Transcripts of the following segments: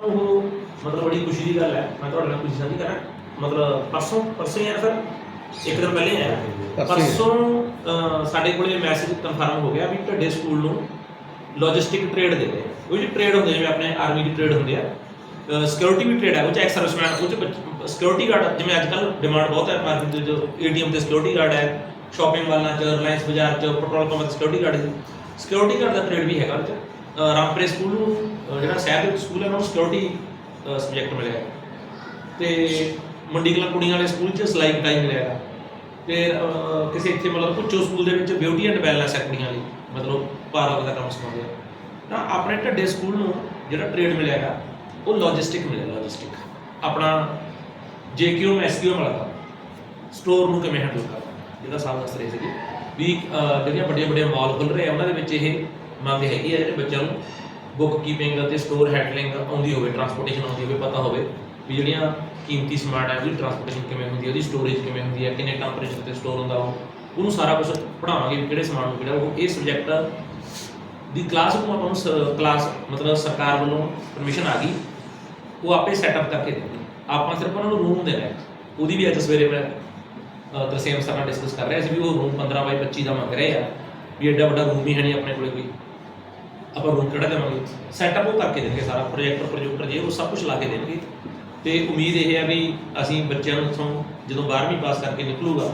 ਉਹ ਮਤਲਬ ਬੜੀ ਖੁਸ਼ੀ ਦੀ ਗੱਲ ਹੈ। ਮੈਂ ਤੁਹਾਡੇ ਨਾਲ ਖੁਸ਼ੀ ਸਾਂਝੀ ਕਰਾਂ। ਮਤਲਬ ਪਰਸੋਂ ਪਰਸੋਂ ਹੀ ਆਇਆ ਸਰ? ਇੱਕ ਦਿਨ ਪਹਿਲੇ ਆਇਆ। ਪਰਸੋਂ ਸਾਡੇ ਕੋਲੇ ਮੈਸੇਜ ਕਨਫਰਮ ਹੋ ਗਿਆ ਵੀ ਢੱਡੇ ਸਕੂਲ ਨੂੰ ਲੌਜਿਸਟਿਕ ਟ੍ਰੇਡ ਦੇ ਰਹੇ। ਉਹ ਜੀ ਟ੍ਰੇਡ ਹੁੰਦੇ ਜਿਵੇਂ ਆਪਣੇ ਆਰਮੀ ਦੀ ਟ੍ਰੇਡ ਹੁੰਦੀ ਆ ਸਿਕਿਉਰਿਟੀ ਵੀ ਟ੍ਰੇਡ ਹੈ ਉਹ ਚ ਐਕਸ ਸਰਵਿਸਮੈਨ ਉਹ ਚ ਸਿਕਿਉਰਿਟੀ ਗਾਰਡ ਜਿਵੇਂ ਅੱਜ ਕੱਲ ਡਿਮਾਂਡ ਬਹੁਤ ਹੈ ਮਾਰਕੀਟ ਦੇ ਜੋ ਏਟੀਐਮ ਤੇ ਸਿਕਿਉਰਿਟੀ ਗਾਰਡ ਹੈ ਸ਼ਾਪਿੰਗ ਵਾਲਾਂ ਚ ਰਿਲਾਇੰਸ ਬਾਜ਼ਾਰ ਚ ਪੈਟਰੋਲ ਪੰਪ ਤੇ ਸਿਕਿਉਰਿਟੀ ਗਾਰਡ ਹੈ। ਸਿਕਿਉਰਿਟੀ ਗਾਰਡ ਦਾ ਟ੍ਰੇਡ ਵੀ ਹੈਗਾ ਉਹ ਚ। ਰਾਮਪੁਰੇ ਸਕੂਲ ਨੂੰ ਜਿਹੜਾ ਸ਼ਹਿਰ ਸਕੂਲ ਹੈ, ਉਹਨਾਂ ਨੂੰ ਸਿਕਿਉਰਿਟੀ ਸਬਜੈਕਟ ਮਿਲਿਆ ਹੈ। ਤੇ ਮੰਡੀ ਕਲਾਂ ਕੁੜੀਆਂ ਵਾਲੇ ਸਕੂਲ 'ਚ ਸਿਲਾਈ ਕਟਾਈ ਮਿਲਿਆ ਹੈ ਤੇ ਕਿਸੇ ਇੱਥੇ ਮਤਲਬ ਪੁੱਚੋ ਸਕੂਲ ਦੇ ਵਿੱਚ ਬਿਊਟੀ ਐਂਡ ਵੈਲਨੈਸ ਹੈ ਕੁੜੀਆਂ ਲਈ ਮਤਲਬ ਪਾਰਲਰ ਦਾ ਕੰਮ ਸਿਖਾਉਂਦੇ ਆ। ਤਾਂ ਆਪਣੇ ਢੱਡੇ ਸਕੂਲ ਨੂੰ ਜਿਹੜਾ ਟ੍ਰੇਡ ਮਿਲਿਆ ਹੈਗਾ, ਉਹ ਲੌਜਿਸਟਿਕ ਮਿਲਿਆ ਲੌਜਿਸਟਿਕ ਆਪਣਾ ਜੇਕਿਊਐਮ ਐਸਕਿਊਐਮ ਵਾਲਾ। ਸਟੋਰ ਨੂੰ ਕਿਵੇਂ ਹੈਂਡਲ ਕਰਨਾ? ਜਿਹਦਾ ਸਾਹ ਦੱਸ ਰਹੇ ਸੀਗੇ। ਵੀ ਜਿਹੜੀਆਂ ਵੱਡੀਆਂ ਵੱਡੀਆਂ ਮਾਲ ਖੁੱਲ ਰਹੇ ਆ, ਉਹਨਾਂ ਦੇ ਵਿੱਚ ਇਹ ਮੰਗ ਹੈਗੀ ਹੈ ਜਿਹੜੇ ਬੱਚਿਆਂ ਨੂੰ ਬੁੱਕ ਕੀਪਿੰਗ ਅਤੇ ਸਟੋਰ ਹੈਂਡਲਿੰਗ ਆਉਂਦੀ ਹੋਵੇ ਟਰਾਂਸਪੋਰਟੇਸ਼ਨ ਆਉਂਦੀ ਹੋਵੇ, ਪਤਾ ਹੋਵੇ ਵੀ ਜਿਹੜੀਆਂ ਕੀਮਤੀ ਸਮਾਨ ਹੈ, ਉਹਦੀ ਟਰਾਂਸਪੋਰਟੇਸ਼ਨ ਕਿਵੇਂ ਹੁੰਦੀ ਹੈ, ਉਹਦੀ ਸਟੋਰੇਜ ਕਿਵੇਂ ਹੁੰਦੀ ਹੈ, ਕਿੰਨੇ ਟੈਂਪਰੇਚਰ ਤੇ ਸਟੋਰ ਹੁੰਦਾ ਉਹ, ਉਹਨੂੰ ਸਾਰਾ ਕੁਝ ਪੜਾਵਾਂਗੇ ਵੀ ਕਿਹੜੇ ਸਮਾਨ ਨੂੰ ਕਿਹੜਾ, ਉਹ ਇਹ ਸਬਜੈਕਟ ਦੀ ਕਲਾਸ ਨੂੰ ਆਪਾਂ ਨੂੰ ਕਲਾਸ ਮਤਲਬ ਸਰਕਾਰ ਵੱਲੋਂ ਪਰਮਿਸ਼ਨ ਆ ਗਈ, ਉਹ ਆਪੇ ਸੈਟਅਪ ਕਰਕੇ ਦੇਣਗੇ। ਆਪਾਂ ਸਿਰਫ ਉਹਨਾਂ ਨੂੰ ਰੂਮ ਦੇਣਾ ਉਹਦੀ ਵੀ ਅੱਜ ਸਵੇਰੇ ਮੈਂ ਤਰਸੇਮ ਸਰ ਨਾਲ ਡਿਸਕਸ ਕਰ ਰਿਹਾ ਸੀ ਵੀ ਉਹ ਰੂਮ 15 ਬਾਈ 25 ਦਾ ਮੰਗ ਰਹੇ ਆ, ਵੀ ਐਡਾ ਵੱਡਾ ਰੂਮ ਹੀ ਹੈ ਨਹੀਂ ਆਪਣੇ ਕੋਲੇ ਕੋਈ। ਆਪਾਂ ਰੂਮ ਕਿਹੜਾ ਦੇਵਾਂਗੇ ਸੈਟਅਪ ਉਹ ਕਰਕੇ ਦੇਣਗੇ ਸਾਰਾ ਪ੍ਰੋਜੈਕਟਰ ਪ੍ਰੋਜੈਕਟਰ ਜੇ ਉਹ ਸਭ ਕੁਝ ਲਾ ਕੇ ਦੇਣਗੇ। ਤੇ ਉਮੀਦ ਇਹ ਹੈ ਵੀ ਅਸੀਂ ਬੱਚਿਆਂ ਨੂੰ ਇੱਥੋਂ ਜਦੋਂ 12ਵੀਂ ਪਾਸ ਕਰਕੇ ਨਿਕਲੂਗਾ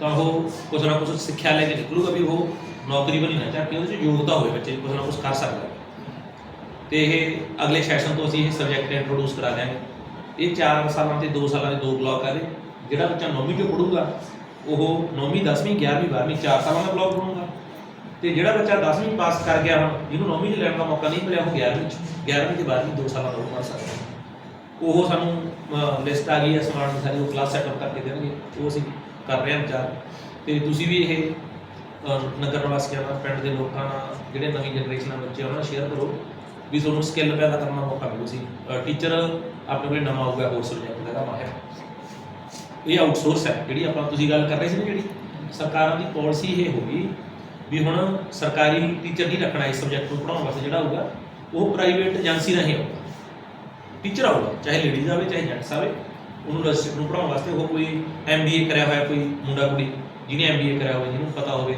ਤਾਂ ਉਹ ਕੁਝ ਨਾ ਕੁਝ ਸਿੱਖਿਆ ਲੈ ਕੇ ਨਿਕਲੂਗਾ ਵੀ ਉਹ ਨੌਕਰੀ ਬਣੀ ਨਾ ਚਾਹੇ ਉਹਦੇ 'ਚ ਯੋਗਤਾ ਹੋਵੇ ਬੱਚੇ ਦੀ, ਕੁਝ ਨਾ ਕੁਝ ਕਰ ਸਕਦਾ। ਹੈ। ਤੇ ਇਹ ਅਗਲੇ ਸੈਸ਼ਨ ਤੋਂ ਅਸੀਂ ਇਹ ਸਬਜੈਕਟ ਇੰਟਰੋਡਿਊਸ ਕਰਾ ਦਿਆਂਗੇ। ਇਹ 4 ਸਾਲਾਂ ਤੇ 2 ਸਾਲਾਂ ਦੇ ਦੋ ਬਲਾਕ ਆ ਦੇ ਜਿਹੜਾ ਬੱਚਾ 9ਵੀਂ ਚੋਂ ਪੜੂਗਾ ਉਹ 9ਵੀਂ 10ਵੀਂ 11ਵੀਂ 12ਵੀਂ 4 ਸਾਲਾਂ ਦਾ ਬਲਾਕ ਬਣੂਗਾ। ਤੇ ਜਿਹੜਾ ਬੱਚਾ 10ਵੀਂ ਪਾਸ ਕਰ ਗਿਆ ਹੁਣ ਜਿਹਨੂੰ 9ਵੀਂ ਚ ਲੈਣ ਦਾ ਮੌਕਾ ਨਹੀਂ ਮਿਲਿਆ, ਉਹ 11ਵੀਂ ਚ 11ਵੀਂ ਤੇ 12ਵੀਂ ਦੋ ਸਾਲਾਂ ਦਾ ਉਹ ਪੜ ਸਕਦਾ ਉਹ ਸਾਨੂੰ ਲਿਸਟ ਆ ਗਈ ਹੈ ਸਮਾਰਟ ਦੀ ਕਲਾਸ ਸੈਟਅਪ ਕਰਕੇ ਦੇਣਗੇ। ਉਹ ਅਸੀਂ ਕਰ ਰਹੇ ਹਾਂ ਵਿਚਾਰ। ਤੇ ਤੁਸੀਂ ਵੀ ਇਹ ਨਗਰ ਨਿਵਾਸੀਆਂ ਨਾਲ, ਪਿੰਡ ਦੇ ਲੋਕਾਂ ਨਾਲ, ਜਿਹੜੇ ਨਵੀਂ ਜਨਰੇਸ਼ਨ ਦੇ ਬੱਚੇ ਉਹਨਾਂ ਨਾਲ ਸ਼ੇਅਰ ਕਰੋ ਵੀ ਤੁਹਾਨੂੰ ਸਕਿੱਲ ਪੈਦਾ ਕਰਨ ਦਾ ਮੌਕਾ ਮਿਲੂ ਸੀ। ਟੀਚਰ ਆਪਣੇ ਕੋਲ ਨਵਾਂ ਆਊਗਾ, ਹੋਰ ਸਬਜੈਕਟ ਦਾ ਮਾਹਿਰ ਇਹ ਆਊਟਸੋਰਸ ਹੈ, ਜਿਹੜੀ ਆਪਾਂ, ਤੁਸੀਂ ਗੱਲ ਕਰ ਰਹੇ ਸੀ ਨਾ ਜਿਹੜੀ, ਸਰਕਾਰਾਂ ਦੀ ਪਾਲਿਸੀ ਇਹ ਹੋਗੀ ਵੀ ਹੁਣ ਸਰਕਾਰੀ ਟੀਚਰ ਨਹੀਂ ਰੱਖਣਾ ਇਸ ਸਬਜੈਕਟ ਨੂੰ ਪੜਾਉਣ ਵਾਸਤੇ ਜਿਹੜਾ ਹੋਊਗਾ, ਉਹ ਪ੍ਰਾਈਵੇਟ ਏਜੰਸੀ ਰਾਹੀਂ ਆਊਗਾ। ਟੀਚਰ ਆਊਗਾ, ਚਾਹੇ ਲੇਡੀਜ਼ ਆਵੇ ਚਾਹੇ ਜੈਂਟਸ ਆਵੇ ਉਹਨੂੰ ਰਜਿਸਟਰ ਨੂੰ ਪੜਾਉਣ ਵਾਸਤੇ ਉਹ ਕੋਈ ਐਮਬੀਏ ਕਰਿਆ ਹੋਇਆ ਕੋਈ ਮੁੰਡਾ ਕੁੜੀ, ਜਿਹਨੇ ਐਮਬੀਏ ਕਰਿਆ ਹੋਵੇ, ਜਿਹਨੂੰ ਪਤਾ ਹੋਵੇ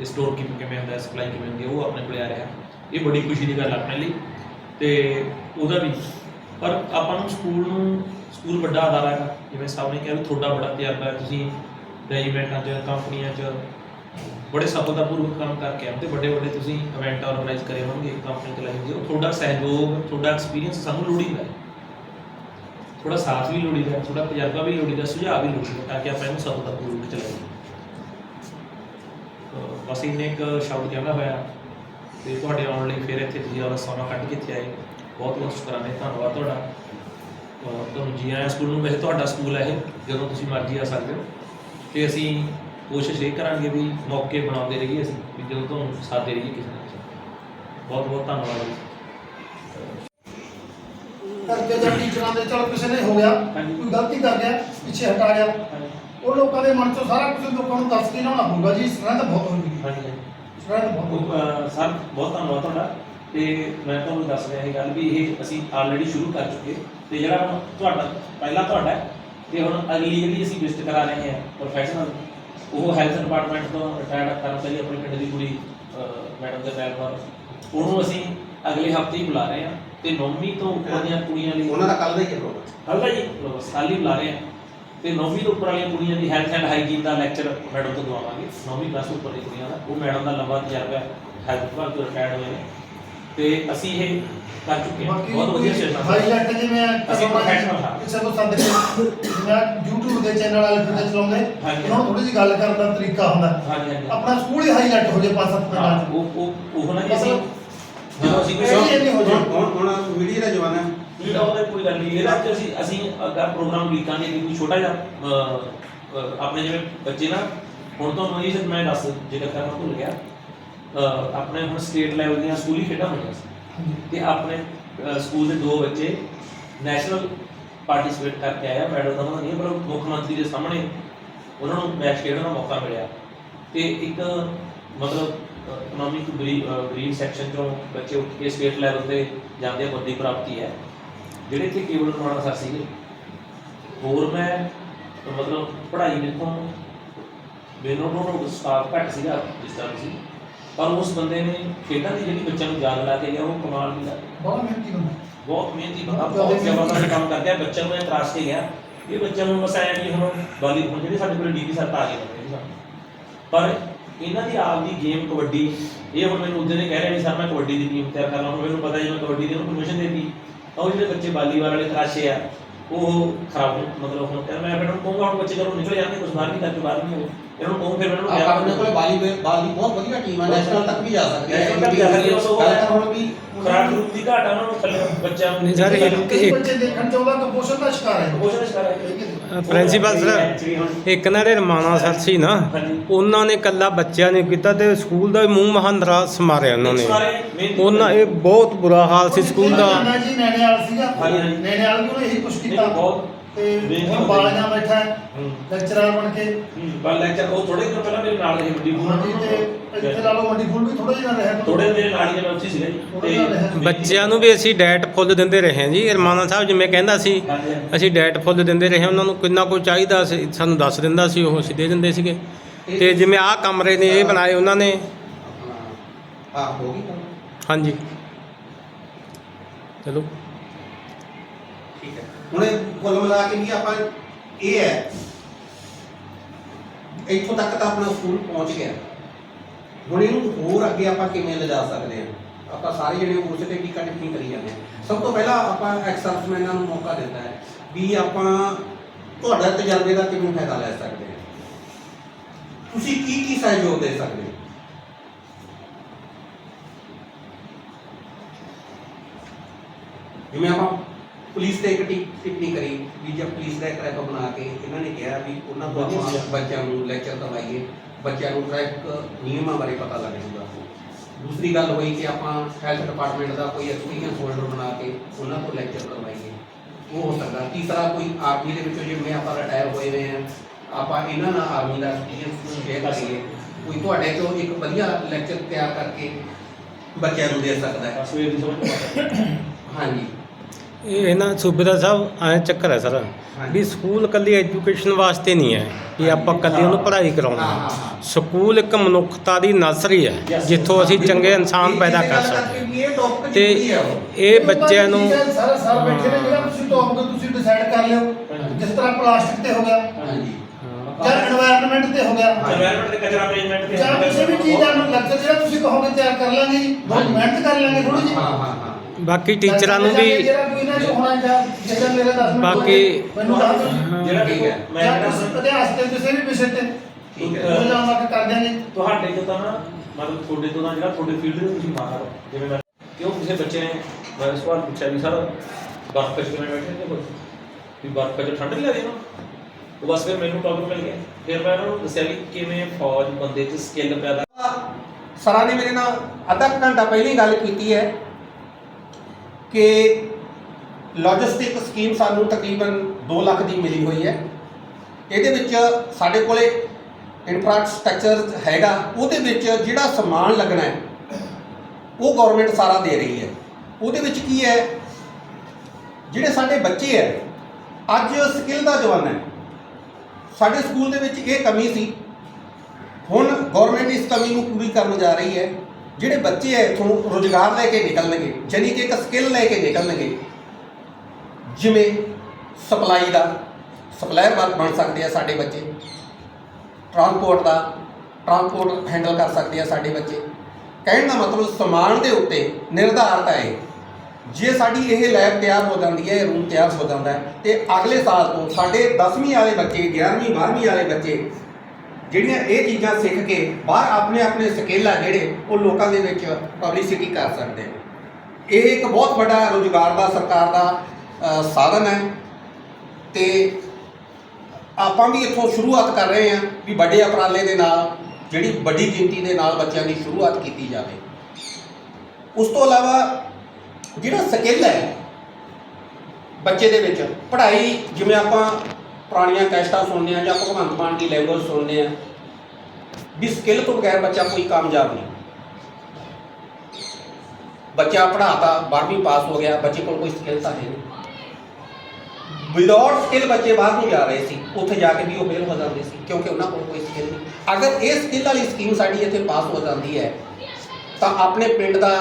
ਇਹ ਸਟੋਰ ਕੀਪਿੰਗ ਕਿਵੇਂ ਹੁੰਦਾ ਸਪਲਾਈ ਕਿਵੇਂ ਹੁੰਦੀ ਹੈ ਉਹ ਆਪਣੇ ਕੋਲ ਆ ਰਿਹਾ। ਇਹ ਬੜੀ ਖੁਸ਼ੀ ਦੀ ਗੱਲ ਹੈ ਆਪਣੇ ਲਈ। ਤੇ ਉਹਦਾ ਵੀ, ਪਰ ਆਪਾਂ ਨੂੰ ਸਕੂਲ ਨੂੰ ਸਕੂਲ ਵੱਡਾ ਅਦਾਰਾ ਹੈਗਾ ਜਿਵੇਂ ਸਭ ਨੇ ਕਿਹਾ ਵੀ ਤੁਹਾਡਾ ਬੜਾ ਤਜਰਬਾ ਹੈ, ਤੁਸੀਂ ਰੈਜੀਮੈਂਟਾਂ 'ਚ ਕੰਪਨੀਆਂ 'ਚ ਬੜੇ ਸਫਲਤਾਪੂਰਵਕ ਕੰਮ ਕਰਕੇ ਆਏ ਤੇ ਵੱਡੇ ਵੱਡੇ ਤੁਸੀਂ ਇਵੈਂਟ ਆਰਗੇਨਾਈਜ਼ ਕਰੇ ਹੋਣਗੇ ਕੰਪਨੀ ਚਲਾਈ ਹੁੰਦੀ ਹੈ ਤੁਹਾਡਾ ਸਹਿਯੋਗ, ਤੁਹਾਡਾ ਐਕਸਪੀਰੀਅੰਸ ਸਾਨੂੰ ਲੋੜੀਂਦਾ ਹੈ। ਥੋੜਾ ਸਾਥ ਵੀ ਲੋੜੀਦਾ ਥੋੜਾ ਤਜਰਬਾ ਵੀ ਲੋੜੀਦਾ, ਸੁਝਾਅ ਵੀ ਲੋੜੀਦਾ ਤਾਂ ਕਿ ਆਪਾਂ ਇਹਨੂੰ ਸਫਲਤਾਪੂਰਵਕ ਚਲਾਈਏ। ਬਸ ਇੰਨੇ ਇੱਕ ਸ਼ਬਦ ਕਹਿੰਦਾ ਹੋਇਆ ਤੇ ਤੁਹਾਡੇ ਆਉਣ ਲਈ ਫਿਰ ਇੱਥੇ ਤੁਸੀਂ ਆਪਣਾ ਸਮਾਂ ਕੱਢ ਕੇ ਇੱਥੇ ਆਏ। ਬਹੁਤ ਬਹੁਤ ਸ਼ੁਕਰਾਨੇ ਧੰਨਵਾਦ ਤੁਹਾਡਾ। ਤੁਹਾਨੂੰ ਜੀ ਆਇਆਂ ਸਕੂਲ ਨੂੰ, ਵੈਸੇ ਤੁਹਾਡਾ ਸਕੂਲ ਹੈ ਇਹ, ਜਦੋਂ ਤੁਸੀਂ ਮਰਜ਼ੀ ਆ ਸਕਦੇ ਹੋ। ਤੇ ਅਸੀਂ ਕੋਸ਼ਿਸ਼ ਇਹ ਕਰਾਂਗੇ ਵੀ ਮੌਕੇ ਬਣਾਉਂਦੇ ਰਹੀਏ ਅਸੀਂ ਵੀ ਜਦੋਂ ਤੁਹਾਨੂੰ ਸਾਦੇ ਰਹੀਏ ਕਿਸੇ ਨਾਲ। ਬਹੁਤ ਬਹੁਤ ਧੰਨਵਾਦ ਜੀ। ਕਰਕੇ ਜਾਂ ਟੀਚਰਾਂ ਦੇ ਚਲੋ ਕਿਸੇ ਨੇ ਹੋ ਗਿਆ। ਕੋਈ ਗਲਤੀ ਕਰ ਗਿਆ ਪਿੱਛੇ ਹਟਾ ਗਿਆ। ਉਹ ਲੋਕਾਂ ਦੇ ਮਨ ਚੋਂ ਸਾਰਾ ਕੁਝ ਲੋਕਾਂ ਨੂੰ ਦੱਸ ਕੇ ਨਾ ਹੋਣਾ ਪਊਗਾ ਜੀ ਇਸ ਤਰ੍ਹਾਂ ਤਾਂ ਬਹੁਤ ਹੋਣੀ ਹਾਂਜੀ ਸਰ ਬਹੁਤ ਧੰਨਵਾਦ ਤੁਹਾਡਾ। ਤੇ ਮੈਂ ਤੁਹਾਨੂੰ ਦੱਸ ਰਿਹਾ ਇਹ ਗੱਲ ਵੀ ਇਹ ਅਸੀਂ ਆਲਰੇਡੀ ਸ਼ੁਰੂ ਕਰ ਚੁੱਕੇ। ਤੇ ਜਿਹੜਾ ਹੁਣ ਤੁਹਾਡਾ ਪਹਿਲਾ ਤੁਹਾਡਾ ਤੇ ਹੁਣ ਅਗਲੀ ਜਿਹੜੀ ਅਸੀਂ ਵਿਜ਼ਿਟ ਕਰਾ ਰਹੇ ਹਾਂ ਪ੍ਰੋਫੈਸ਼ਨਲ ਉਹ ਹੈਲਥ ਡਿਪਾਰਟਮੈਂਟ ਤੋਂ ਰਿਟਾਇਰਡ ਕਰਮਚਾਰੀ ਆਪਣੀ ਪਿੰਡ ਦੀ ਕੁੜੀ ਮੈਡਮ ਦੇ ਪਰ ਉਹਨੂੰ ਅਸੀਂ ਅਗਲੇ ਹਫ਼ਤੇ ਹੀ ਬੁਲਾ ਰਹੇ ਹਾਂ ਤੇ ਨੌਵੀਂ ਤੋਂ ਉੱਪਰ ਦੀਆਂ ਕੁੜੀਆਂ ਲਈ ਉਹਨਾਂ ਦਾ ਕੱਲ ਦਾ ਹੀ ਹੈ ਪ੍ਰੋਗਰਾਮ। ਹਲਦਾ ਜੀ ਲੋ ਸਾਲੀ ਬੁਲਾ ਰਹੇ ਹਾਂ। ਤੇ ਨੌਵੀਂ ਤੋਂ ਉੱਪਰ ਵਾਲੀਆਂ ਕੁੜੀਆਂ ਦੀ ਹੈਲਥ ਐਂਡ ਹਾਈਜੀਨ ਦਾ ਲੈਕਚਰ ਮੈਡਮ ਤੋਂ ਦਵਾਵਾਂਗੇ। ਨੌਵੀਂ ਕਲਾਸ ਉੱਪਰ ਦੀ ਕੁੜੀਆਂ ਦਾ। ਉਹ ਮੈਡਮ ਦਾ ਲੰਬਾ ਤਜਰਬਾ ਹੈ। ਹੈਲਥ ਵਿਭਾਗ ਤੋਂ ਰਿਟਾਇਰਡ ਹੋਏ ਨੇ। ਤੇ ਅਸੀਂ ਇਹ ਕਰ ਚੁੱਕੇ ਹਾਂ। ਬਾਕੀ ਬਹੁਤ ਵਧੀਆ ਸੈਸ਼ਨ ਹਾਈਲਾਈਟ ਜਿਵੇਂ ਅਸੀਂ professional ਹਾਂ। ਕਿਸੇ ਤੋਂ ਸੱਦ ਕੇ ਜਿਵੇਂ YouTube ਦੇ ਚੈਨਲ ਵਾਲੇ ਫਿਰਦੇ ਚਲਾਉਂਦੇ ਹਾਂਜੀ। ਉਹਨਾਂ ਨੂੰ ਥੋੜੀ ਜਿਹੀ ਗੱਲ ਕਰਨ ਦਾ ਤਰੀਕਾ ਹੁੰਦਾ। ਹਾਂਜੀ ਹਾਂਜੀ। ਆਪਣਾ ਸਕੂਲ ਹੀ ਹਾਈਲਾਈਟ ਹੋ ਜੇ ਪੰਜ ਸੱਤ ਪਿੰਡਾਂ ਹਾਂ, 'ਚ। ਉਹ ਉਹ ਉਹ ਨਾ ਜੀ ਅਸੀਂ ਮਤਲਬ ਜਦੋਂ ਅਸੀਂ ਕੋਈ ਇਹ ਨਹੀਂ ਹੋ ਜਾਏ। ਹੁਣ ਹੁਣ ਹੁਣ ਮੀਡੀਆ ਦਾ ਜ਼ਮਾਨਾ ਹੈ। ਇਹ ਤਾਂ ਉਹਦਾ ਕੋਈ ਗੱਲ ਨਹੀਂ। ਇਹਦਾ 'ਚ ਅਸੀਂ ਅਸੀਂ ਅਗਰ ਪ੍ਰੋਗਰਾਮ ਲਿਖਾਂਗੇ ਕਿ ਕੋਈ ਛੋਟਾ ਜਿਹਾ ਅਹ, ਅਹ, ਆਪਣੇ ਜਿਵੇਂ ਬੱਚੇ ਨਾ ਹੁਣ ਤੋਂ ਨਹੀਂ ਸਿਰ ਮੈਂ ਦੱਸ ਜੇਕਰ ਕਰਨਾ ਭੁੱਲ ਗਿਆ ਅਹ, ਆਪਣੇ ਹੁਣ ਸਟੇਟ ਲੈਵਲ ਦੀਆਂ ਸਕੂਲੀ ਖੇਡਾਂ ਹੋਈਆਂ ਸੀ। ਤੇ ਆਪਣੇ ਸਕੂਲ ਦੇ ਦੋ ਬੱਚੇ ਨੈਸ਼ਨਲ ਪਾਰਟਿਸਿਪੇਟ ਕਰਕੇ ਆਇਆ ਮੈਡਲ ਤਾਂ ਉਹਨਾਂ ਦਾ ਨਹੀਂ, ਪਰ ਮੁੱਖ ਮੰਤਰੀ ਦੇ ਸਾਹਮਣੇ ਉਹਨਾਂ ਨੂੰ ਮੈਚ ਖੇਡਣ ਦਾ ਮੌਕਾ ਮਿਲਿਆ। ਤੇ ਇੱਕ, ਮਤਲਬ ਇਕਨੋਮਿਕ ਗਰੀਬ ਸੈਕਸ਼ਨ ਚੋਂ ਬੱਚੇ ਉੱਠ ਕੇ ਸਟੇਟ ਲੈਵਲ ਤੇ ਜਾਂਦੇ ਆ, ਬੰਦੀ ਪ੍ਰਾਪਤੀ ਹੈ। ਜਿਹੜੇ ਇੱਥੇ ਕੇਵਲ ਮਾਣਾ ਸਰ ਸੀਗੇ। ਹੋਰ ਮੈਂ, ਮਤਲਬ, ਪੜ੍ਹਾਈ ਮੇਥੋਂ ਮੈਨੂੰ ਉਹਨਾਂ ਨੂੰ ਸਟਾਫ ਘੱਟ ਸੀਗਾ, ਜਿਸ ਤਰ੍ਹਾਂ ਸੀ ਪਰ ਉਸ ਬੰਦੇ ਨੇ ਖੇਡਾਂ ਦੀ ਜਿਹੜੀ ਬੱਚਿਆਂ ਨੂੰ ਯਾਦ ਲਾ ਕੇ ਗਿਆ ਉਹ ਕਮਾਲ ਦੀ ਗੱਲ ਬਹੁਤ ਮਿਹਨਤੀ ਬੰਦਾ। ਬਹੁਤ ਮਿਹਨਤੀ ਬੰਦਾ। ਬਹੁਤ ਜ਼ਬਰਦਸਤ ਕੰਮ ਕਰਦਾ ਬੱਚਿਆਂ ਨੂੰ ਇਹ ਤਰਾਸ਼ ਕੇ ਗਿਆ ਇਹ ਬੱਚਿਆਂ ਨੂੰ ਬਸ ਐਂ ਵੀ ਹੁਣ ਵਾਲੀ ਹੁਣ ਜਿਹੜੇ ਸਾਡੇ ਕੋਲ ਡੀਪੀ ਸਰ ਆ ਗਏ ਨੇ ਜੀ ਸਾਨੂੰ। ਪਰ ਇਹਨਾਂ ਦੀ ਆਪ ਦੀ ਗੇਮ ਕਬੱਡੀ ਇਹ ਹੁਣ ਮੈਨੂੰ ਉਹਦੇ ਨੇ ਕਹਿ ਰਿਹਾ ਵੀ ਸਰ ਮੈਂ ਕਬੱਡੀ ਦੀ ਟੀਮ ਤਿਆਰ ਕਰ ਲਾਂ। ਹੁਣ ਮੈਨੂੰ ਪਤਾ ਜੀ ਮੈਂ ਕਬੱਡੀ ਦੀ ਉਹਨੂੰ ਪਰਮਿਸ਼ਨ ਦੇਤੀ ਤਾਂ ਉਹ ਜਿਹੜੇ ਬੱਚੇ ਵਾਲੀਬਾਲ ਵਾਲੇ ਤਰਾਸ਼ੇ ਆ ਉਹ ਖਰਾਬ ਹੋ- ਮਤਲਬ ਹੁਣ ਕਹਿੰਦਾ ਮੈਂ ਫਿਰ ਉਹਨੂੰ ਕਹੂੰਗਾ ਹੁਣ ਬੱਚੇ ਜਦੋਂ ਨਿਕਲ ਜਾਂਦੇ ਕੁਝ ਬਾਹਰ ਨਹੀਂ ਕਰਕੇ ਬਾਹਰ ਨਹੀਂ ਹੋ ਇਹਨਾਂ ਨੂੰ ਕਹੂੰ ਫਿਰ ਮੈਨੂੰ ਆਪਾਂ ਆਪਣੇ ਕੋਲ ਬਾਲੀ ਬਾਲ ਦੀ ਬਹੁਤ ਵਧੀਆ ਟੀਮ ਹੈ ਨੈਸ਼ਨਲ ਤੱਕ ਵੀ ਜਾ ਸਕਦੀ ਹੈ National ਤੱਕ ਜਾ ਸਕਦੀ ਹੈ, ਗੱਲ ਤਾਂ ਹੁਣ ਵੀ ਖਰਾਬ ਗਰੁੱਪ ਦੀ ਘਾਟ ਆ ਉਹਨਾਂ ਨੂੰ ਥੱਲੇ ਬੱਚਾ ਨਹੀਂ ਸਰ, ਇੱਕ- ਬੱਚੇ ਦੇਖਣ ਚ ਉਹਦਾ ਕੁਪੋਸ਼ਣ ਦਾ ਸ਼ਿਕਾਰ ਹੈ। ਕੋਸ਼ਿਸ਼ ਕਰ ਰਹੇ ਪ੍ਰਿੰਸੀਪਲ ਸਰ ਇੱਕ ਨਾ ਦੇ ਰਮਾਣਾ ਸਰ ਸੀ ਨਾ ਉਹਨਾਂ ਨੇ ਕੱਲਾ ਬੱਚਿਆਂ ਨੇ ਕੀਤਾ ਤੇ ਸਕੂਲ ਦਾ ਮੂੰਹ ਮਹਾਂਦਰਾ ਸਮਾਰਿਆ ਉਹਨਾਂ ਨੇ। ਉਹਨਾਂ ਇਹ ਬਹੁਤ ਬੁਰਾ ਹਾਲ ਸੀ ਸਕੂਲ ਦਾ। ਮੈਂ ਜੀ ਨੈਣੇਵਾਲ ਸੀਗਾ ਹਾਂਜੀ, ਹਾਂਜੀ। ਨੈਣੇਵਾਲ ਵੀ ਉਹਨੇ ਇਹੀ ਕੁਛ ਕੀਤਾ। ਬਹੁਤ ਤੇ ਹੁਣ। ਬਾਲੀਆਂ ਬੈਠਾ ਹੈ ਹੂੰ। ਲੈਕਚਰਰ ਬਣ ਕੇ। ਪਰ ਲੈਕਚਰ ਉਹ ਥੋੜੇ ਦਿਨ ਪਹਿਲਾਂ ਮੇਰੇ ਨਾਲ ਰਹੇ ਵੱਡੀ ਹਾਂਜੀ ਤੇ ਇੱਥੇ ਲਾ ਲਓ ਮੰਡੀ ਫੂਲ ਵੀ ਥੋੜਾ ਜਿਹਾ ਰਿਹਾ ਥੋੜੇ ਦਿਨ ਮੇਰੇ ਨਾਲ ਹੀ ਮੈਂ ਉੱਥੇ ਸੀਗਾ। ਜੀ ਥੋੜ੍ਹਾ ਜਿਹਾ ਰਿਹਾ। ਬੱਚਿਆਂ ਨੂੰ ਵੀ ਅਸੀਂ ਡਾਇਟ ਫੁੱਲ ਦਿੰਦੇ ਰਹੇ ਹਾਂ ਜੀ ਰਮਾਣਾ ਸਾਹਿਬ ਜਿਵੇਂ ਕਹਿੰਦਾ ਸੀ ਹਾਂਜੀ। ਅਸੀਂ ਡਾਇਟ ਫੁੱਲ ਦਿੰਦੇ ਰਹੇ ਉਹਨਾਂ ਨੂੰ ਕਿੰਨਾ ਕੁ ਚਾਹੀਦਾ ਸੀ ਸਾਨੂੰ ਦੱਸ ਦਿੰਦਾ ਸੀ ਉਹ ਅਸੀਂ ਦੇ ਦਿੰਦੇ ਸੀਗੇ। ਤੇ ਜਿਵੇਂ ਆਹ ਕਮਰੇ ਨੇ ਇਹ ਬਣਾਏ ਉਹਨਾਂ ਨੇ। ਹਾਂ ਹੋ ਗਈ ਤਾਂ ਹਾਂਜੀ। ਚਲੋ। ਠੀਕ ਹੈ। ਹੁਣ ਇਹ ਕੁੱਲ ਮਿਲਾ ਕੇ ਵੀ ਆਪਾਂ ਇਹ ਹੈ, ਇੱਥੋਂ ਤੱਕ ਤਾਂ ਆਪਣਾ ਸਕੂਲ ਪਹੁੰਚ ਗਿਆ। ਹੁਣ ਇਹਨੂੰ ਹੋਰ ਅੱਗੇ ਆਪਾਂ ਕਿਵੇਂ ਲਿਜਾ ਸਕਦੇ ਹਾਂ? ਆਪਾਂ ਸਾਰੇ ਜਿਹੜੇ ਉਸ ਤੇ ਟੀਕਾ ਟਿੱਪਣੀ ਕਰੀ ਜਾਂਦੇ ਸਭ ਤੋਂ ਪਹਿਲਾਂ ਆਪਾਂ ਐਕਸਰਸਾਈਜ਼ਮੈਨਾਂ ਨੂੰ ਮੌਕਾ ਦਿੰਦਾ ਹੈ ਵੀ ਆਪਾਂ ਤੁਹਾਡਾ ਤਜਰਬੇ ਦਾ ਕਿਵੇਂ ਫਾਇਦਾ ਲੈ ਸਕਦੇ ਹਾਂ। ਤੁਸੀਂ ਕੀ ਕੀ ਸਹਿਯੋਗ ਦੇ ਸਕਦੇ ਹੋ? ਜਿਵੇਂ ਆਪਾਂ ਪੁਲਿਸ ਤੇ ਇੱਕ ਟੀ- ਟਿੱਪਣੀ ਕਰੀ ਵੀ ਜਦ ਪੁਲਿਸ ਦਾ ਇੱਕ ਰੈਕ ਬਣਾ ਕੇ ਇਹਨਾਂ ਨੇ ਕਿਹਾ ਵੀ ਉਹਨਾਂ ਤੋਂ ਆਪਾਂ ਬੱਚਿਆਂ ਨੂੰ ਲੈਕਚਰ ਕਰਵਾਈਏ ਬੱਚਿਆਂ ਨੂੰ ਟ੍ਰੈਫਿਕ ਨਿਯਮਾਂ ਬਾਰੇ ਪਤਾ ਲੱਗ ਜਾਊਗਾ। ਦੂਸਰੀ ਗੱਲ ਹੋਈ ਕਿ ਆਪਾਂ ਹੈਲਥ ਡਿਪਾਰਟਮੈਂਟ ਦਾ ਕੋਈ ਐਕਸਪੀਰੀਅੰਸ ਹੋਲਡਰ ਬਣਾ ਕੇ ਉਹਨਾਂ ਤੋਂ ਲੈਕਚਰ ਕਰਵਾਈਏ। ਉਹ ਹੋ ਸਕਦਾ। ਤੀਸਰਾ ਕੋਈ ਆਰਮੀ ਦੇ ਵਿੱਚੋਂ ਜਿਵੇਂ ਆਪਾਂ ਰਿਟਾਇਰ ਹੋਏ ਹੋਏ ਆ ਆਪਾਂ ਇਹਨਾਂ ਨਾਲ ਆਰਮੀ ਦਾ ਐਕਸਪੀਰੀਅੰਸ ਸ਼ੇਅਰ ਕਰੀਏ। ਕੋਈ ਤੁਹਾਡੇ ਚੋਂ ਇੱਕ ਵਧੀਆ ਲੈਕਚਰ ਤਿਆਰ ਕਰਕੇ ਬੱਚਿਆਂ ਨੂੰ ਦੇ ਸਕਦਾ ਹੈ। ਹਾਂਜੀ। ਇਹ ਇਹਨਾਂ ਸੂਬੇਦਾਰ ਸਾਹਿਬ ਐਂ ਚੱਕਰ ਹੈ ਸਰ ਵੀ ਸਕੂਲ ਕੱਲੀ ਐਜੂਕੇਸ਼ਨ ਵਾਸਤੇ ਨਹੀਂ ਹੈ ਕਿ ਆਪਾਂ ਕੱਲੀ ਉਹਨੂੰ ਪੜ੍ਹਾਈ ਕਰਾਉਣਾ ਸਕੂਲ ਇੱਕ ਮਨੁੱਖਤਾ ਦੀ ਨਰਸਰੀ ਹੈ ਜਿੱਥੋਂ ਅਸੀਂ ਚੰਗੇ ਇਨਸਾਨ ਪੈਦਾ ਕਰ ਸਕਦੇ ਤੇ ਇਹ ਬੱਚਿਆਂ ਨੂੰ ਜਾਂ এনवायरमेंट ਤੇ ਹੋ ਗਿਆ। এনवायरमेंट ਤੇ ਕਚਰਾ ਮੈਨੇਜਮੈਂਟ ਤੇ। ਜਾਂ ਕਿਸੇ ਵੀ ਚੀਜ਼ ਦਾ ਲੈਕਚਰ ਜਿਹੜਾ ਤੁਸੀਂ ਕਹੋਗੇ ਤਿਆਰ ਕਰ ਲਾਂਗੇ ਬਹੁਤ ਮਿਹਨਤ ਕਰ ਲਾਂਗੇ ਥੋੜੀ ਜੀ ਹਾਂ ਹਾਂ। ਬਾਕੀ ਟੀਚਰਾਂ ਨੂੰ ਵੀ ਜਿਹੜਾ ਕੋਈ ਨਾ ਜੋ ਹੋਣਾ ਜਾਂ ਜਿਹੜਾ ਮੇਰੇ 10 ਮਿੰਟ ਬਾਕੀ- ਮੈਨੂੰ ਦੱਸ ਦਿਓ ਜਿਹੜਾ ਠੀਕ ਹੈ। ਮੈਂ ਜਾਂ ਕਹਿੰਦਾ ਤੁਸੀਂ ਇਤਿਹਾਸ ਤੇ ਕਿਸੇ ਵੀ ਵਿਸ਼ੇ ਤੇ ਠੀਕ ਉਹ ਹੈ ਜਾਂ ਵਕ ਕਰ ਦਿਆਂਗੇ ਤੁਹਾਡੇ ਤੋਂ ਤਾਂ ਨਾ ਮਤਲਬ ਤੁਹਾਡੇ ਤੋਂ ਨਾ ਜਿਹੜਾ ਤੁਹਾਡੇ ਫੀਲਡ ਦੇ ਤੁਸੀਂ ਮਾਹਰ ਹੋ ਜਿਵੇਂ ਮੈਂ ਕਿਉਂ ਕਿਸੇ ਬੱਚੇ ਨੇ ਮੈਂ ਸਵਾਲ ਪੁੱਛਿਆ ਵੀ ਸਰ ਬਰਫ਼ ਵਿੱਚ ਕਿਵੇਂ ਬੈਠੇ ਨੇ ਕੁਝ ਵੀ ਬਰਫ਼ ਵਿੱਚ ਠੰਡ ਨਹੀਂ ਲੱਗਦੀ ਨਾ? ਉਹ ਬਸ ਫਿਰ ਮੈਨੂੰ ਟੌਪਿਕ ਮਿਲ ਗਿਆ। ਫਿਰ ਮੈਂ ਉਹਨਾਂ ਨੂੰ ਦੱਸਿਆ ਵੀ ਕਿਵੇਂ ਫੌਜ ਬੰਦੇ 'ਚ ਸਕਿੱਲ ਪੈਦਾ ਸਰਾਂ ਨੇ ਮੇਰੇ ਨਾਲ ਅੱਧਾ ਕੁ ਘੰਟਾ ਪਹਿਲਾਂ ਹੀ ਗੱਲ ਕੀਤੀ ਹੈ। ਕਿ ਲੌਜਿਸਟਿਕ ਸਕੀਮ ਸਾਨੂੰ ਤਕਰੀਬਨ 2 ਲੱਖ ਦੀ ਮਿਲੀ ਹੋਈ ਹੈ। ਇਹਦੇ ਵਿੱਚ ਸਾਡੇ ਕੋਲੇ ਇਨਫਰਾਸਟ੍ਰਕਚਰ ਹੈਗਾ, ਉਹਦੇ ਵਿੱਚ ਜਿਹੜਾ ਸਮਾਨ ਲੱਗਣਾ ਹੈ, ਉਹ ਗਵਰਨਮੈਂਟ ਸਾਰਾ ਦੇ ਰਹੀ ਹੈ। ਉਹਦੇ ਵਿੱਚ ਕੀ ਹੈ? ਜਿਹੜੇ ਸਾਡੇ ਬੱਚੇ ਹੈ, ਅੱਜ ਸਕਿੱਲ ਦਾ ਜ਼ਮਾਨਾ ਹੈ। ਸਾਡੇ ਸਕੂਲ ਦੇ ਵਿੱਚ ਇਹ ਕਮੀ ਸੀ। ਹੁਣ ਗਵਰਨਮੈਂਟ ਇਸ ਕਮੀ ਨੂੰ ਪੂਰੀ ਕਰਨ ਜਾ ਰਹੀ ਹੈ। ਜਿਹੜੇ ਬੱਚੇ ਹੈ ਇਥੋਂ ਰੋਜ਼ਗਾਰ ਲੈ ਕੇ ਨਿਕਲਣਗੇ ਜਾਨੀ ਕਿ ਇੱਕ ਸਕਿੱਲ ਲੈ ਕੇ ਨਿਕਲਣਗੇ, ਜਿਵੇਂ ਸਪਲਾਈ ਦਾ ਸਪਲਾਇਰ ਬਣ ਬਣ ਸਕਦੇ ਆ ਸਾਡੇ ਬੱਚੇ ਟਰਾਂਸਪੋਰਟ ਦਾ ਟਰਾਂਸਪੋਰਟ ਹੈਂਡਲ ਕਰ ਸਕਦੇ ਆ ਸਾਡੇ ਬੱਚੇ। ਕਹਿਣ ਦਾ ਮਤਲਬ ਸਮਾਨ ਦੇ ਉੱਤੇ ਨਿਰਧਾਰਤ ਹੈ। ਜੇ ਸਾਡੀ ਇਹ ਲੈਬ ਤਿਆਰ ਹੋ ਜਾਂਦੀ ਹੈ, ਇਹ ਰੂਮ ਤਿਆਰ ਹੋ ਜਾਂਦਾ ਹੈ, ਤੇ ਅਗਲੇ ਸਾਲ ਤੋਂ ਸਾਡੇ 10ਵੀਂ ਵਾਲੇ ਬੱਚੇ 11ਵੀਂ 12ਵੀਂ ਵਾਲੇ ਬੱਚੇ ਜਿਹੜੀਆਂ ਇਹ ਚੀਜ਼ਾਂ ਸਿੱਖ ਕੇ ਬਾਹਰ ਆਪਣੇ ਆਪਣੇ ਸਕਿੱਲ ਆ ਜਿਹੜੇ ਉਹ ਲੋਕਾਂ ਦੇ ਵਿੱਚ ਪਬਲਿਸਿਟੀ ਕਰ ਸਕਦੇ ਨੇ। ਇਹ ਇੱਕ ਬਹੁਤ ਵੱਡਾ ਰੋਜ਼ਗਾਰ ਦਾ, ਸਰਕਾਰ ਦਾ ਸਾਧਨ ਹੈ। ਤੇ ਆਪਾਂ ਵੀ ਇੱਥੋਂ ਸ਼ੁਰੂਆਤ ਕਰ ਰਹੇ ਹਾਂ ਵੀ ਵੱਡੇ ਉਪਰਾਲੇ ਦੇ ਨਾਲ, ਜਿਹੜੀ ਵੱਡੀ ਗਿਣਤੀ ਦੇ ਨਾਲ ਬੱਚਿਆਂ ਦੀ ਸ਼ੁਰੂਆਤ ਕੀਤੀ ਜਾਵੇ। ਉਸ ਤੋਂ ਇਲਾਵਾ ਜਿਹੜਾ ਸਕਿੱਲ ਹੈ ਬੱਚੇ ਦੇ ਵਿੱਚ, ਪੜ੍ਹਾਈ ਜਿਵੇਂ ਆਪਾਂ ਪੁਰਾਣੀਆਂ ਕੈਸਟਾਂ ਸੁਣਦੇ ਆ ਜਾਂ ਭਗਵੰਤ ਮਾਨ ਦੀ ਲੈਂਗੁਏਜ ਸੁਣਨੇ ਆ ਵੀ ਸਕਿੱਲ ਤੋਂ ਬਗੈਰ ਬੱਚਾ ਕੋਈ ਕਾਮਯਾਬ ਨਹੀਂ। ਬੱਚਾ ਪੜ੍ਹਾਤਾ 12ਵੀਂ ਪਾਸ ਹੋ ਗਿਆ, ਬੱਚੇ ਕੋਲ ਕੋਈ ਸਕਿੱਲ ਤਾਂ ਹੈ ਨਹੀਂ। ਵਿਦਆਊਟ ਸਕਿੱਲ ਬੱਚੇ ਬਾਹਰ ਨੂੰ ਜਾ ਰਹੇ ਸੀ, ਉੱਥੇ ਜਾ ਕੇ ਵੀ ਉਹ ਫੇਲ ਹੋ ਜਾਂਦੇ ਸੀ, ਕਿਉਂਕਿ ਉਹਨਾਂ ਕੋਲ ਕੋਈ ਸਕਿੱਲ ਨਹੀਂ। ਅਗਰ ਇਹ ਸਕਿੱਲ ਵਾਲੀ ਸਕੀਮ ਸਾਡੀ ਇੱਥੇ ਪਾਸ ਹੋ ਜਾਂਦੀ ਹੈ, ਤਾਂ ਆਪਣੇ ਪਿੰਡ ਦਾ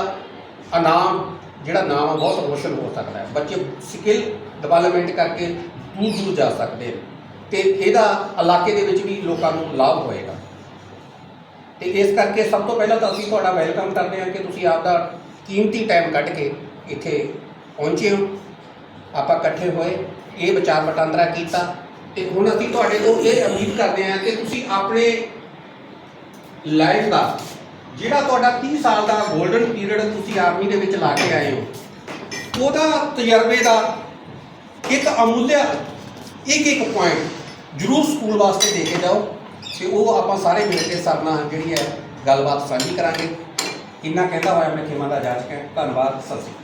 ਇਨਾਮ, ਜਿਹੜਾ ਨਾਮ ਆ ਬਹੁਤ ਰੋਸ਼ਨ ਹੋ ਸਕਦਾ ਹੈ। ਬੱਚੇ ਸਕਿੱਲ ਡਿਵੈਲਪਮੈਂਟ ਕਰਕੇ ਦੂਰ ਦੂਰ ਜਾ ਸਕਦੇ ਨੇ। ਤੇ ਇਹਦਾ ਇਲਾਕੇ ਦੇ ਵਿੱਚ ਵੀ ਲੋਕਾਂ ਨੂੰ ਲਾਭ ਹੋਏਗਾ। ਤੇ ਇਸ ਕਰਕੇ ਸਭ ਤੋਂ ਪਹਿਲਾਂ ਤਾਂ ਅਸੀਂ ਤੁਹਾਡਾ ਵੈਲਕਮ ਕਰਦੇ ਹਾਂ ਕਿ ਤੁਸੀਂ ਆਪਦਾ ਕੀਮਤੀ ਟਾਈਮ ਕੱਢ ਕੇ ਇੱਥੇ ਪਹੁੰਚੇ ਹੋ। ਆਪਾਂ ਇਕੱਠੇ ਹੋਏ, ਇਹ ਵਿਚਾਰ ਵਟਾਂਦਰਾ ਕੀਤਾ। ਤੇ ਹੁਣ ਅਸੀਂ ਤੁਹਾਡੇ ਤੋਂ ਇਹ ਉਮੀਦ ਕਰਦੇ ਹਾਂ ਕਿ ਤੁਸੀਂ ਆਪਣੇ ਲਾਈਫ ਦਾ, ਜਿਹੜਾ ਤੁਹਾਡਾ 30 ਸਾਲ ਦਾ 골ਡਨ ਪੀਰੀਅਡ ਤੁਸੀਂ ਆਰਮੀ ਦੇ ਵਿੱਚ ਲਾ ਕੇ ਆਏ ਹੋ, ਉਹਦਾ ਤਜਰਬੇ ਦਾ ਇੱਕ ਅਮੁੱਲਿਆ, ਇੱਕ ਇੱਕ ਪੁਆਇੰਟ ਜ਼ਰੂਰ ਸਕੂਲ ਵਾਸਤੇ ਦੇ ਕੇ ਜਾਓ ਤੇ ਉਹ ਆਪਾਂ ਸਾਰੇ ਮਿਲ ਕੇ ਸਰਨਾ ਜਿਹੜੀ ਹੈ ਗੱਲਬਾਤ ਸਾਂਝੀ ਕਰਾਂਗੇ। ਇੰਨਾ ਕਹਿੰਦਾ ਹੋਇਆ ਮੈਂ ਖੇਮਾ ਦਾ ਜਾਚਕ ਹੈ। ਧੰਨਵਾਦ, ਸਤਿ ਸ਼੍ਰੀ ਅਕਾਲ।